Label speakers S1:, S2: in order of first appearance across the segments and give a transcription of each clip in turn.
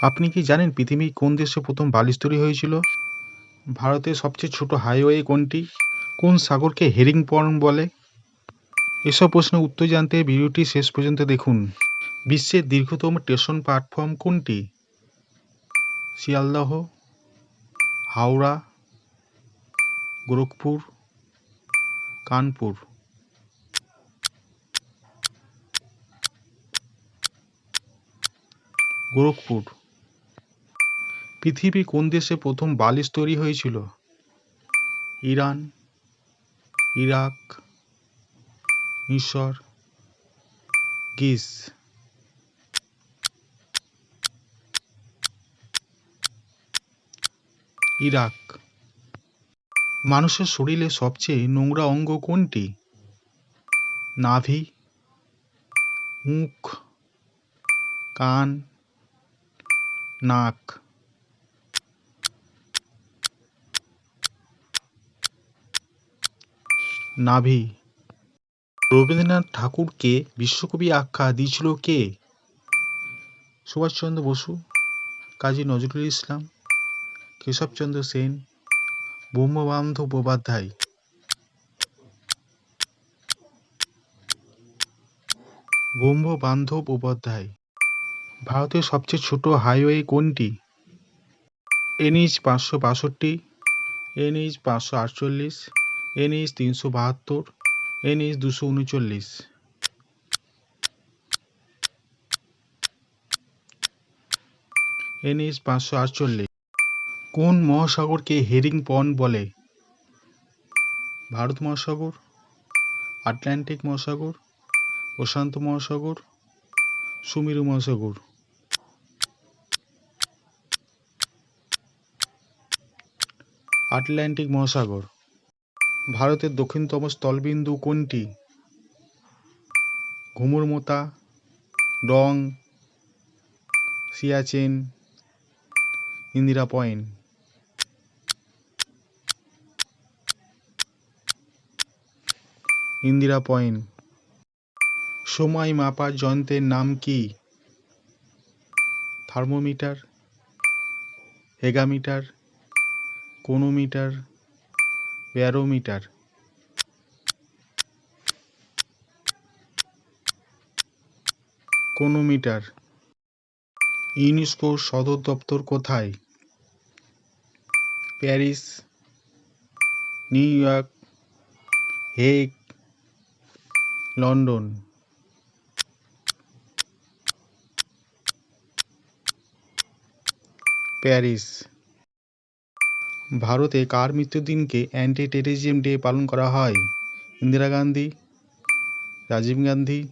S1: আপনি কি জানেন পৃথিবীর কোন দেশে প্রথম বালিশ তৈরি হয়েছিল? ভারতের সবচেয়ে ছোট হাইওয়ে কোনটি? কোন সাগরকে হেরিং পন্ড বলে? এসব প্রশ্নের উত্তর জানতে ভিডিওটি শেষ পর্যন্ত দেখুন। বিশ্বের দীর্ঘতম স্টেশন প্ল্যাটফর্ম কোনটি? শিয়ালদহ, হাওড়া, গোরখপুর, কানপুর। গোরখপুর। পৃথিবীর কোন দেশে প্রথম বালিশ তৈরি হয়েছিল? ইরান, ইরাক, মিশর গ্রিস ইরাক। মানুষের শরীরে সবচেয়ে নোংরা অঙ্গ কোনটি? নাভি, মুখ, কান, নাক। নাভি। রবীন্দ্রনাথ ঠাকুরকে বিশ্বকবি আখ্যা দিয়েছিল কে? সুভাষচন্দ্র বসু, কাজী নজরুল ইসলাম, কেশবচন্দ্র সেন, ব্রহ্মবান্ধব উপাধ্যায়। ব্রহ্মবান্ধব উপাধ্যায়। ভারতের সবচেয়ে ছোট হাইওয়ে কোনটি? এনএইচ পাঁচশো বাষট্টি, এনএইচ পাঁচশো আটচল্লিশ এনএইচ তিনশো বাহাত্তর, এনএইচ দুশো উনচল্লিশ। এনএইচ পাঁচশো আটচল্লিশ। কোন মহাসাগরকে হেরিং পন্ড বলে? ভারত মহাসাগর, আটলান্টিক মহাসাগর, প্রশান্ত মহাসাগর, সুমেরু মহাসাগর। আটলান্টিক মহাসাগর। ভারতের দক্ষিণতম স্থলবিন্দু কোনটি? ঘুমুরমোতা, ডং, সিয়াচেন, ইন্দিরা পয়েন্ট। ইন্দিরা পয়েন্ট। সময় মাপার যন্ত্রের নাম কি? Thermometer, হেগামিটার, কোনোমিটার barometer. কোনোমিটার ইউনেস্কোর সদর দপ্তর কোথায়? Paris New York Hague London. Paris. ভারতে কার মৃত্যুদিনকে অ্যান্টি টেরিজম ডে পালন করা হয়? ইন্দিরা গান্ধী, রাজীব গান্ধী,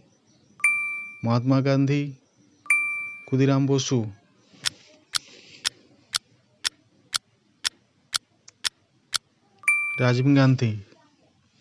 S1: মহাত্মা গান্ধী, ক্ষুদিরাম বসু। রাজীব গান্ধী।